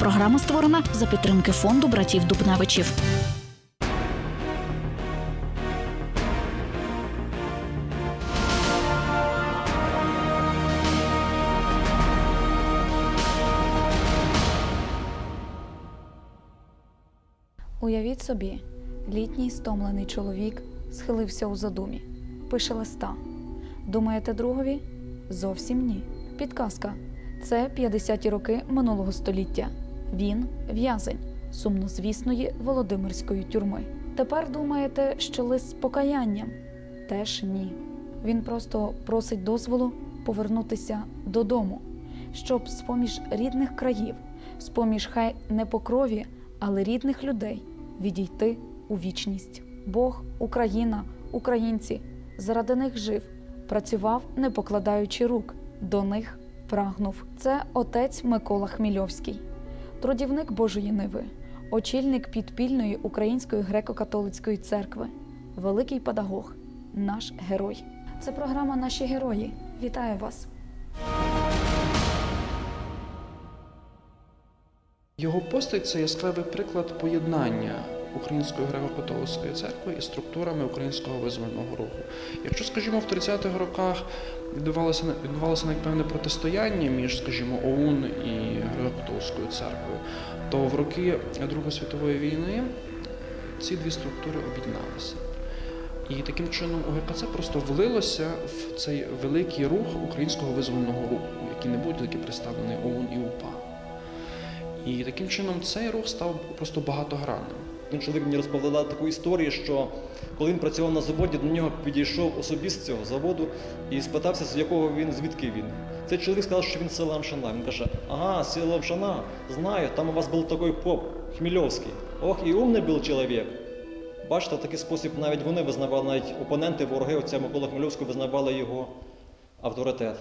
Програма створена за підтримки фонду братів Дубневичів. Уявіть собі, літній стомлений чоловік схилився у задумі, пише листа. Думаєте, другові? Зовсім ні. Підказка. Це 50-ті роки минулого століття. Він в'язень сумнозвісної Володимирської тюрми. Тепер думаєте, що лист з покаянням? Теж ні. Він просто просить дозволу повернутися додому, щоб з-поміж рідних країв, з-поміж хай не по крові, але рідних людей відійти у вічність. Бог, Україна, українці заради них жив, працював, не покладаючи рук, до них прагнув. Це отець Микола Хмільовський, трудівник Божої Ниви, очільник підпільної Української греко-католицької церкви, великий педагог, наш герой. Це програма Наші герої. Вітаю вас! Його постать це яскравий приклад поєднання Української греко-католицької церкви і структурами українського визвольного руху. Якщо, скажімо, в 30-х роках відбувалося відбувалося певне протистояння між, скажімо, ОУН і греко-католицькою церквою, то в роки Другої світової війни ці дві структури об'єдналися. І таким чином УГКЦ просто влилося в цей великий рух українського визвольного руху, який не буде тільки представлений ОУН і УПА. І таким чином цей рух став просто багатогранним. Один чоловік мені розповідав таку історію, що коли він працював на заводі, до нього підійшов особіст цього заводу і спитався, з якого він, звідки він. Цей чоловік сказав, що він з села Амшана. Він каже: Ага, з села Амшана, знаю, там у вас був такий поп Хмельовський. Ох, і умний був чоловік. Бачите, в такий спосіб навіть вони визнавали, навіть опоненти, вороги отця Микола Хмельовського визнавали його авторитет.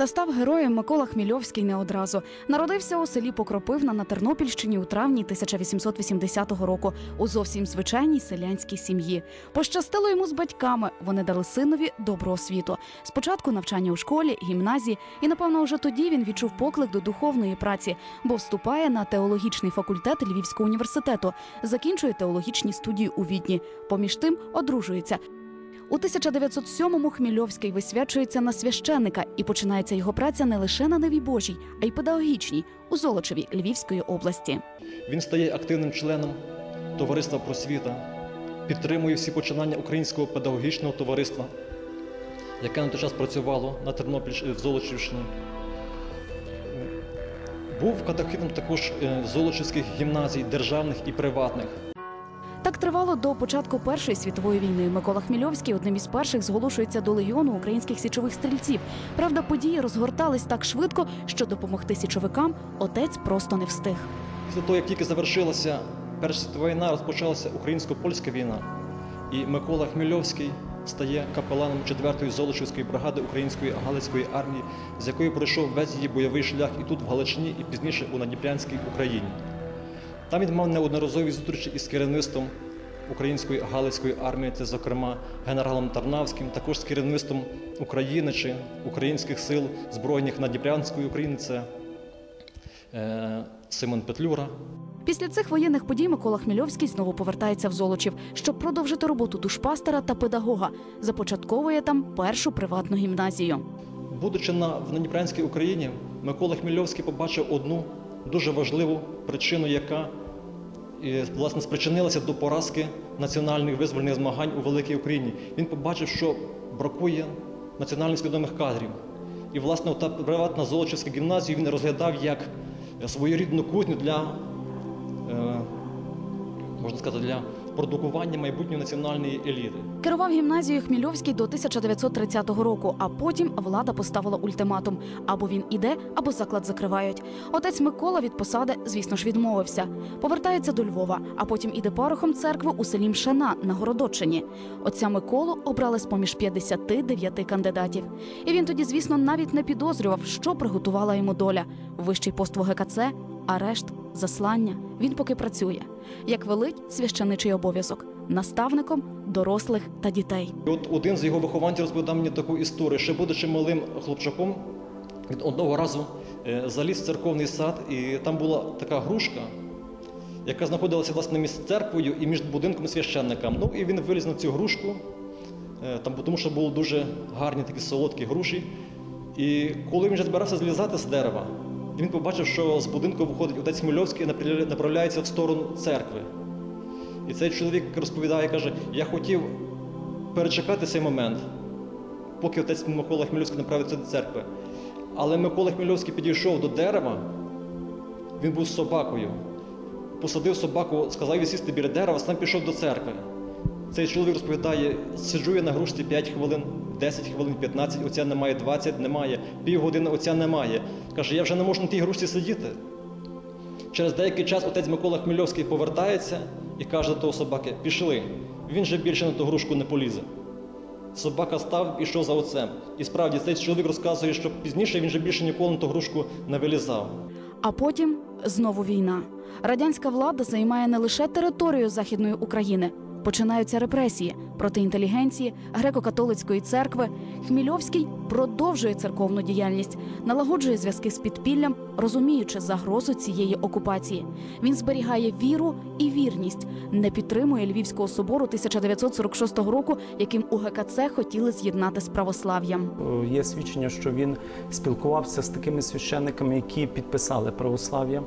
Та став героєм Микола Хмільовський не одразу. Народився у селі Покропивна на Тернопільщині у травні 1880 року у зовсім звичайній селянській сім'ї. Пощастило йому з батьками. Вони дали синові добру освіту. Спочатку навчання у школі, гімназії, і напевно вже тоді він відчув поклик до духовної праці, бо вступає на теологічний факультет Львівського університету, закінчує теологічні студії у Відні. Поміж тим одружується. У 1907-му Хмільовський висвячується на священника і починається його праця не лише на Неві Божій, а й педагогічній у Золочеві Львівської області. Він стає активним членом товариства просвіта, підтримує всі починання Українського педагогічного товариства, яке на той час працювало на Тернопіль в Золочівщині. Був катехитом також е, золочівських гімназій, державних і приватних. Так тривало до початку Першої світової війни. Микола Хмільовський одним із перших зголошується до легіону українських січових стрільців. Правда, події розгортались так швидко, що допомогти січовикам отець просто не встиг. Після того, як тільки завершилася Перша світова війна, розпочалася українсько-польська війна, і Микола Хмельовський стає капеланом 4-ї Золочівської бригади Української Галицької армії, з якої пройшов весь її бойовий шлях і тут, в Галичині, і пізніше у Надніпрянській Україні. Там він мав неодноразові зустрічі із керівництвом Української Галицької армії, це, зокрема, генералом Тарнавським, також з керівництвом України чи українських сил збройних Надніпрянської України, це е, Симон Петлюра. Після цих воєнних подій Микола Хмільовський знову повертається в Золочів, щоб продовжити роботу душпастера та педагога. Започатковує там першу приватну гімназію. Будучи на в Надніпрянській Україні, Микола Хмельовський побачив одну дуже важливу причину, яка е, власне спричинилася до поразки національних визвольних змагань у великій Україні. Він побачив, що бракує національно свідомих кадрів. І, власне, та приватна Золочівська гімназія він розглядав як своєрідну кузню для, е, можна сказати, для продукування майбутньої національної еліти. Керував гімназією Хмільовський до 1930 року, а потім влада поставила ультиматум: або він іде, або заклад закривають. Отець Микола від посади, звісно ж, відмовився. Повертається до Львова, а потім іде парохом церкви у селі Мшана на Городочині. Отця Миколу обрали з поміж 59 кандидатів. І він тоді, звісно, навіть не підозрював, що приготувала йому доля. Вищий пост в ОГКЦ, арешт, заслання. Він поки працює. Як велить священичий обов'язок наставником дорослих та дітей. От один з його вихованців розповідав мені таку історію, ще будучи малим хлопчаком, він одного разу е, заліз в церковний сад, і там була така грушка, яка знаходилася власне між церквою і між будинком і священником. Ну і він виліз на цю грушку, е, там, тому що були дуже гарні такі солодкі груші. І коли він вже збирався злізати з дерева, він побачив, що з будинку виходить отець Хмельовський і направляється в сторону церкви. І цей чоловік розповідає, каже: я хотів перечекати цей момент, поки отець Микола Хмельовський направиться до церкви. Але Микола Хмельовський підійшов до дерева, він був з собакою. Посадив собаку, сказав їй сісти біля дерева, сам пішов до церкви. Цей чоловік розповідає, сиджу я на грушці 5 хвилин, 10 хвилин, 15, оця немає, 20 немає, півгодини оця немає. Каже, я вже не можу на тій грушці сидіти. Через деякий час отець Микола Хмельовський повертається і каже до того собаки: пішли. Він же більше на ту грушку не полізе. Собака став і йшов за отцем. І справді цей чоловік розказує, що пізніше він же більше ніколи на ту грушку не вилізав. А потім знову війна. Радянська влада займає не лише територію Західної України. Починаються репресії проти інтелігенції, греко-католицької церкви. Хмільовський продовжує церковну діяльність, налагоджує зв'язки з підпіллям, розуміючи загрозу цієї окупації. Він зберігає віру і вірність, не підтримує Львівського собору 1946 року, яким УГКЦ хотіли з'єднати з православ'ям. Е, Є свідчення, що він спілкувався з такими священниками, які підписали православ'я,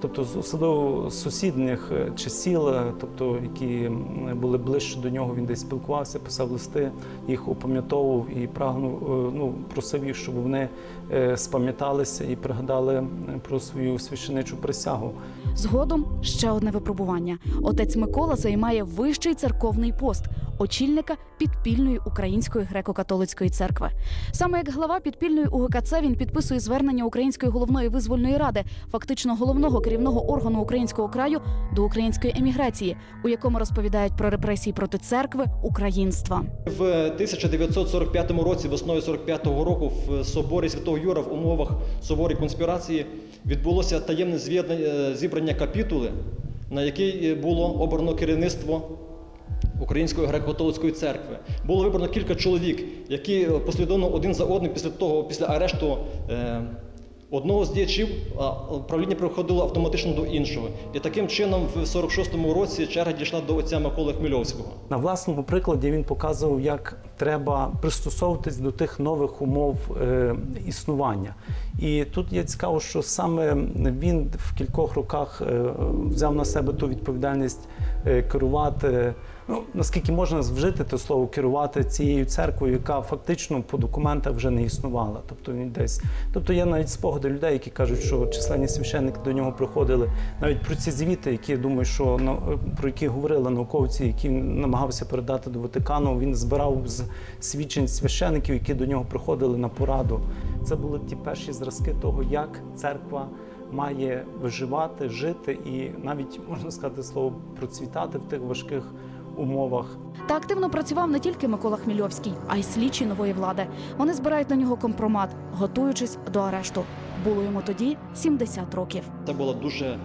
тобто з- особливо сусідніх е, чи е, тобто які м, були ближче до нього, він десь спілкувався, писав листи, їх опам'ятовував і прагнув, е, ну, просив їх, щоб вони е, спам'яталися і пригадали про свою священичу присягу. Згодом ще одне випробування. Отець Микола займає вищий церковний пост очільника підпільної української греко-католицької церкви. Саме як глава підпільної УГКЦ він підписує звернення Української головної визвольної ради, фактично головного керівного органу українського краю до української еміграції, у якому розповідають про репресії проти церкви, українства. В 1945 році, весною 45-го року, в соборі Святого Юра в умовах суворої конспірації відбулося таємне зв'єднання- зібрання капітули, на якій було обрано керівництво Української греко-католицької церкви. Було вибрано кілька чоловік, які послідовно один за одним після того, після арешту е, одного з діячів, а правління приходило автоматично до іншого. І таким чином, в 46-му році черга дійшла до отця Миколи Хмельовського. На власному прикладі він показував, як треба пристосовуватись до тих нових умов е, існування. І тут є цікаво, що саме він в кількох роках е, взяв на себе ту відповідальність е, керувати. Ну, наскільки можна вжити те слово керувати цією церквою, яка фактично по документах вже не існувала. Тобто він десь. Тобто є навіть спогади людей, які кажуть, що численні священники до нього приходили навіть про ці звіти, які я думаю, що на- про які говорили науковці, які намагався передати до Ватикану. Він збирав з свідчень священиків, які до нього приходили на пораду. Це були ті перші зразки того, як церква має виживати, жити і навіть можна сказати слово процвітати в тих важких умовах. Та активно працював не тільки Микола Хмільовський, а й слідчі нової влади. Вони збирають на нього компромат, готуючись до арешту. Було йому тоді 70 років. Це була дуже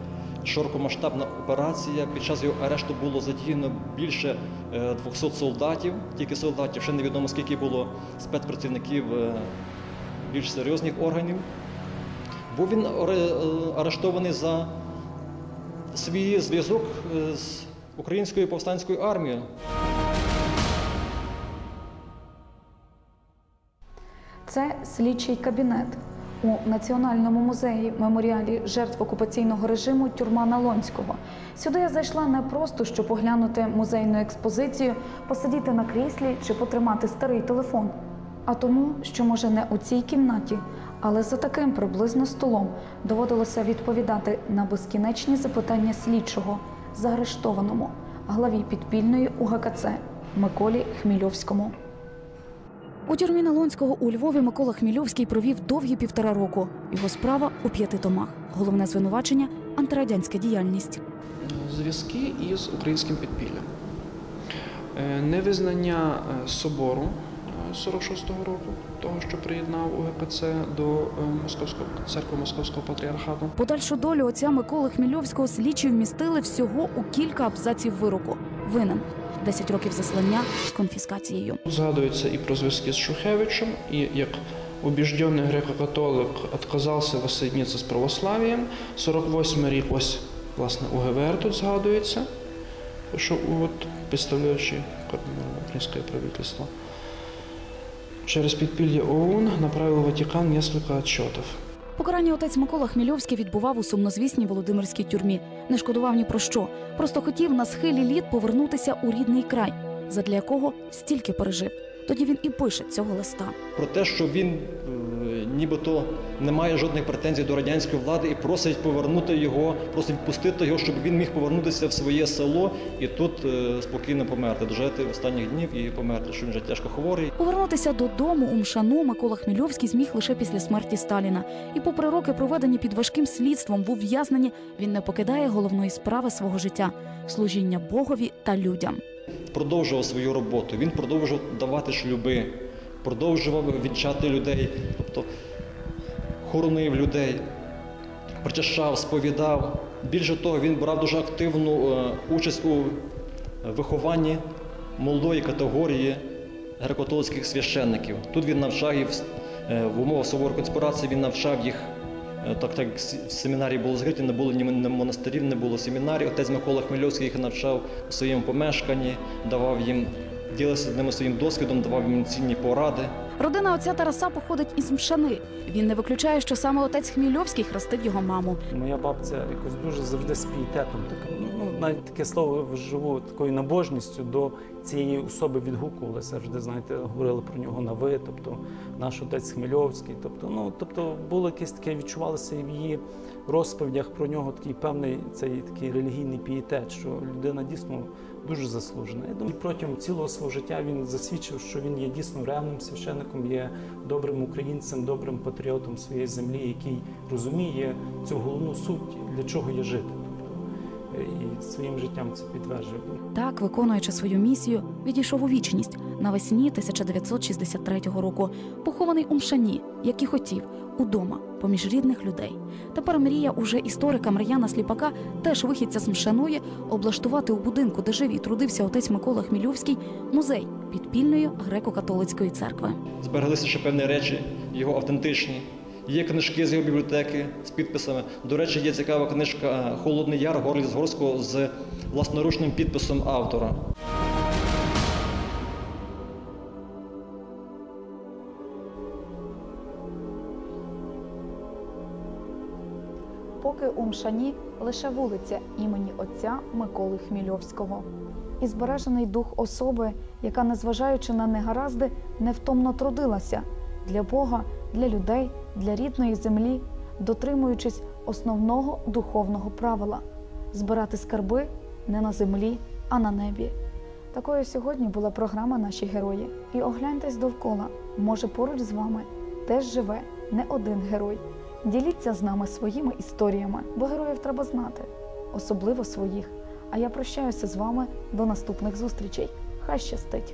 широкомасштабна операція. Під час його арешту було задіяно більше е, 200 солдатів, тільки солдатів. Ще невідомо скільки було спецпрацівників е, більш серйозних органів. Був він е, арештований за свій зв'язок е, з українською повстанською армією. Це слідчий кабінет у Національному музеї меморіалі жертв окупаційного режиму тюрма Налонського. Сюди я зайшла не просто щоб поглянути музейну експозицію, посидіти на кріслі чи потримати старий телефон, а тому, що може не у цій кімнаті, але за таким приблизно столом доводилося відповідати на безкінечні запитання слідчого, заарештованому, главі підпільної УГКЦ Миколі Хмільовському. У тюрмі Налонського у Львові Микола Хмільовський провів довгі півтора року. Його справа у п'яти томах. Головне звинувачення антирадянська діяльність. зв'язки із українським підпіллям. Е, Невизнання е, собору е, 46-го року, того, що приєднав УГКЦ до е, Московського церкви Московського патріархату. Подальшу долю отця Миколи Хмільовського слідчі вмістили всього у кілька абзаців вироку. Винен 10 років заслання з конфіскацією. Згадується і про зв'язки з Шухевичем, і як убежденный греко-католик отказався воссоединиться з православ'ям. 48 рік, ось, власне, УГВР тут згадується, що от, представляючи українське правительство. Через підпілля ОУН направив в Ватикан несколько отчетов. Покарання отець Микола Хмільовський відбував у сумнозвісній Володимирській тюрмі. Не шкодував ні про що. Просто хотів на схилі літ повернутися у рідний край, задля якого стільки пережив. Тоді він і пише цього листа. про те, що він е, нібито не має жодних претензій до радянської влади і просить повернути його, просить відпустити його, щоб він міг повернутися в своє село і тут е, спокійно померти, дожити останніх днів і померти, що він вже тяжко хворий. Повернутися додому у Мшану Микола Хмільовський зміг лише після смерті Сталіна. І, попри роки, проведені під важким слідством в ув'язненні, він не покидає головної справи свого життя служіння Богові та людям. Продовжував свою роботу. Він продовжував давати шлюби, продовжував вінчати людей, тобто хоронив людей, причащав, сповідав. Більше того, він брав дуже активну е, участь у вихованні молодої категорії греко-католицьких священників. Тут він навчав їх е, в умовах суворої конспірації, він навчав їх. е, Так, так в семінарії було закриті, не було ні монастирів, не було семінарій. Отець Микола Хмельовський їх навчав у своєму помешканні, давав їм, ділився з ними своїм досвідом, давав їм цінні поради. Родина отця Тараса походить із Мшани. Він не виключає, що саме отець Хмільовський хрестив його маму. Моя бабця якось дуже завжди з пієтетом, так, ну, навіть таке слово вживу такою набожністю до цієї особи відгукувалася. Завжди, знаєте, говорили про нього на ви, тобто наш отець Хмельовський. Тобто, ну, тобто було якесь таке, відчувалося в її розповідях про нього такий певний цей такий релігійний пієтет, що людина дійсно дуже заслужена. Я думаю, протягом цілого свого життя він засвідчив, що він є дійсно ревним священником, є добрим українцем, добрим патріотом своєї землі, який розуміє цю головну суть, для чого є жити. І своїм життям це підтверджує. Так, виконуючи свою місію, відійшов у вічність навесні 1963 року, похований у Мшані, як і хотів, удома, поміж рідних людей. Тепер мрія уже історика Мар'яна Сліпака, теж вихідця з Мшаної, облаштувати у будинку, де жив і трудився отець Микола Хмільовський, музей підпільної греко-католицької церкви. Збереглися ще певні речі, його автентичні. Є книжки з його бібліотеки з підписами. До речі, є цікава книжка Холодний Яр Горлі Згорського з власноручним підписом автора. Мшані лише вулиця імені отця Миколи Хмільовського. І збережений дух особи, яка, незважаючи на негаразди, невтомно трудилася для Бога, для людей, для рідної землі, дотримуючись основного духовного правила збирати скарби не на землі, а на небі. Такою сьогодні була програма Наші герої. І огляньтесь довкола. Може, поруч з вами теж живе не один герой. Діліться з нами своїми історіями, бо героїв треба знати, особливо своїх. А я прощаюся з вами до наступних зустрічей. Хай щастить!